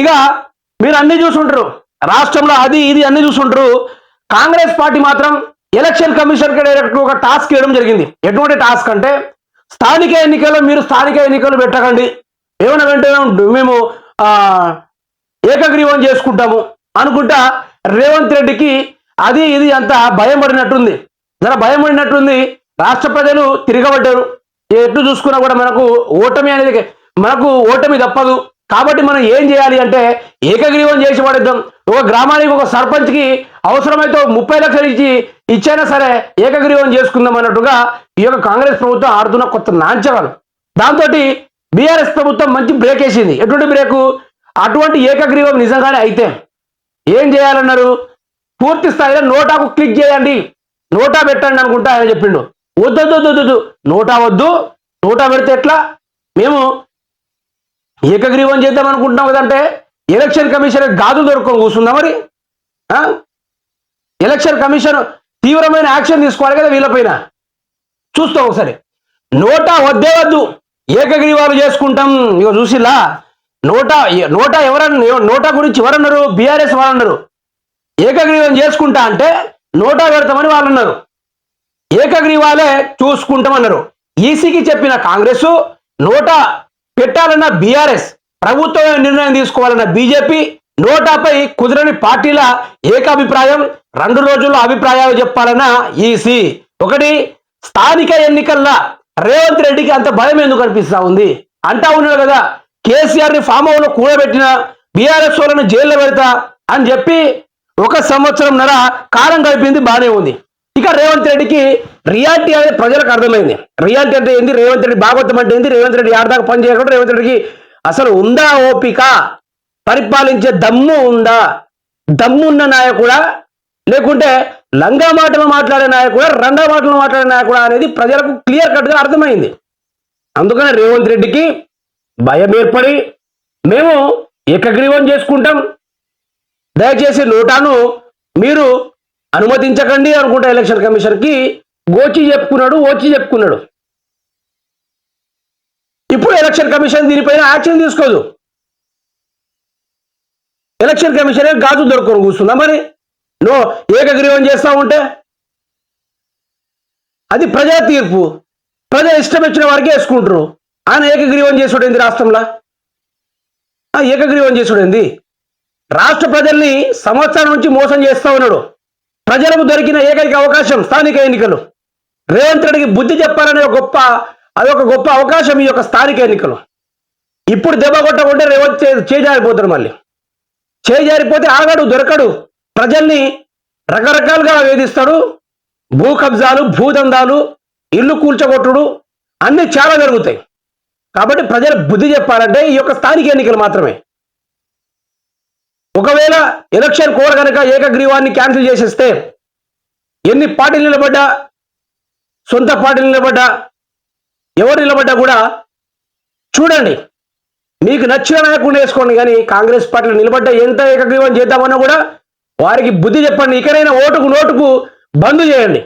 ఇక మీరు అన్ని చూసుంటారు. రాష్ట్రంలో అది ఇది అన్ని చూసుంటారు. కాంగ్రెస్ పార్టీ మాత్రం ఎలక్షన్ కమిషన్ డైరెక్ట్ ఒక టాస్క్ ఇవ్వడం జరిగింది. ఎటువంటి టాస్క్ అంటే స్థానిక ఎన్నికల్లో మీరు స్థానిక ఎన్నికలు పెట్టకండి. ఏమైనా వెంటనే మేము ఏకగ్రీవం చేసుకుంటాము అనుకుంటా రేవంత్ రెడ్డికి అది ఇది అంతా భయం పడినట్టుంది. జర భయం పడినట్టుంది. రాష్ట్ర ప్రజలు తిరగబడ్డారు. ఎటు చూసుకున్నా కూడా మనకు ఓటమి అనేది మనకు ఓటమి తప్పదు. కాబట్టి మనం ఏం చేయాలి అంటే ఏకగ్రీవం చేసి పడేద్దాం. ఒక గ్రామానికి ఒక సర్పంచ్కి అవసరమైతే ముప్పై లక్షలు ఇచ్చి ఇచ్చైనా సరే ఏకగ్రీవం చేసుకుందాం అన్నట్టుగా ఈ యొక్క కాంగ్రెస్ ప్రభుత్వం ఆడుతున్న కొత్త నాంచరాలు. దాంతో బీఆర్ఎస్ ప్రభుత్వం మంచి బ్రేక్ వేసింది. ఎటువంటి బ్రేకు? అటువంటి ఏకగ్రీవం నిజంగానే అయితే ఏం చేయాలన్నారు? పూర్తి స్థాయిలో నోటాకు క్లిక్ చేయండి. నోటా పెట్టండి అనుకుంటా ఆయన చెప్పిండు. వద్దొద్దు వద్దు. నోటా వద్దు. నోటా పెడితే ఎట్లా? మేము ఏకగ్రీవం చేద్దాం అనుకుంటున్నాం కదంటే ఎలక్షన్ కమిషన్ గాజులు దొరుకుని కూర్చుందా మరి? ఎలక్షన్ కమిషన్ తీవ్రమైన యాక్షన్ తీసుకోవాలి కదా వీళ్ళపైన. చూస్తాం ఒకసారి. నోటా వద్దే వద్దు. ఏకగ్రీవాలు చేసుకుంటాం. ఇక చూసిలా నోటా నోటా ఎవరన్నా నోటా గురించి ఎవరన్నారు? బీఆర్ఎస్ వాళ్ళు అన్నారు ఏకగ్రీవం చేసుకుంటా అంటే నోటా పెడతామని వాళ్ళు అన్నారు ఏకగ్రీవాలే చూసుకుంటామన్నారు. ఈసీకి చెప్పిన కాంగ్రెస్ నోటా పెట్టాలన్న బీఆర్ఎస్ ప్రభుత్వం నిర్ణయం తీసుకోవాలన్న బీజేపీ నోటాపై కుదరని పార్టీల ఏకాభిప్రాయం రెండు రోజుల్లో అభిప్రాయాలు చెప్పాలన్న ఈసీ. ఒకటి స్థానిక ఎన్నికల్లో రేవంత్ రెడ్డికి అంత భయం ఎందుకు అనిపిస్తా ఉంది? అంటా ఉన్నాడు కదా కేసీఆర్ని ఫామ్ హౌస్లో కూడబెట్టిన బీఆర్ఎస్ వాళ్ళని జైల్లో పెడతా అని చెప్పి ఒక సంవత్సరం నర కాలం గడిపింది బానే ఉంది. ఇక రేవంత్ రెడ్డికి రియాలిటీ అనేది ప్రజలకు అర్థమైంది. రియాలిటీ అంటే ఏంది? రేవంత్ రెడ్డి భాగవతం అంటే ఏంది? రేవంత్ రెడ్డి ఆడదాకా పని చేయకుండా రేవంత్ రెడ్డికి అసలు ఉందా ఓపిక? పరిపాలించే దమ్ము ఉందా? దమ్మున్న నాయకుడా? లేకుంటే లంగా మాటలు మాట్లాడే నాయకుడా? రంగా మాటలు మాట్లాడే నాయకుడా అనేది ప్రజలకు క్లియర్ కట్గా అర్థమైంది. అందుకనే రేవంత్ రెడ్డికి భయం ఏర్పడి మేము ఏకగ్రీవం చేసుకుంటాం. దయచేసి నోటాను మీరు అనుమతించకండి అనుకుంటా ఎలక్షన్ కమిషన్కి గోచి చెప్పుకున్నాడు ఓచి చెప్పుకున్నాడు. ఇప్పుడు ఎలక్షన్ కమిషన్ దీనిపైన యాక్షన్ తీసుకోదు. ఎలక్షన్ కమిషన్ గాజు దొరుకుని కూర్చుందా మరి? నో ఏకగ్రీవం చేస్తా ఉంటే? అది ప్రజా తీర్పు. ప్రజా ఇష్టం వచ్చిన వారికి వేసుకుంటారు ఆయన ఏకగ్రీవం చేసుడేంది రాష్ట్రంలో? ఆ, ఏకగ్రీవం చేసుడేంది? రాష్ట్ర ప్రజల్ని సంవత్సరం నుంచి మోసం చేస్తా ఉన్నాడు. ప్రజలకు దొరికిన ఏకైక అవకాశం స్థానిక ఎన్నికలు. రేవంత్ రెడ్డికి బుద్ధి చెప్పాలనే ఒక గొప్ప అదొక గొప్ప అవకాశం ఈ యొక్క స్థానిక ఎన్నికలు. ఇప్పుడు దెబ్బ కొట్టకుంటే రేవంత్ చే- చేజారిపోతాడు మళ్ళీ. చేజారిపోతే ఆగడు దొరకడు. ప్రజల్ని రకరకాలుగా వేధిస్తాడు. భూ కబ్జాలు భూదందాలు ఇల్లు కూల్చగొట్టుడు అన్నీ చాలా జరుగుతాయి. కాబట్టి ప్రజలు బుద్ధి చెప్పాలంటే ఈ యొక్క స్థానిక ఎన్నికలు మాత్రమే. ఒకవేళ ఎలక్షన్ కోర్ కనుక ఏకగ్రీవాన్ని క్యాన్సిల్ చేసేస్తే ఎన్ని పార్టీలు నిలబడ్డా సొంత పార్టీలు నిలబడ్డా ఎవరు నిలబడ్డా కూడా చూడండి. మీకు నచ్చిన నాయకుడిని వేసుకోండి కానీ కాంగ్రెస్ పార్టీలో నిలబడ్డ ఎంత ఏకగ్రీవం చేద్దామన్నా కూడా వారికి బుద్ధి చెప్పండి. ఇకనైనా ఓటుకు నోటుకు బంద్ చేయండి.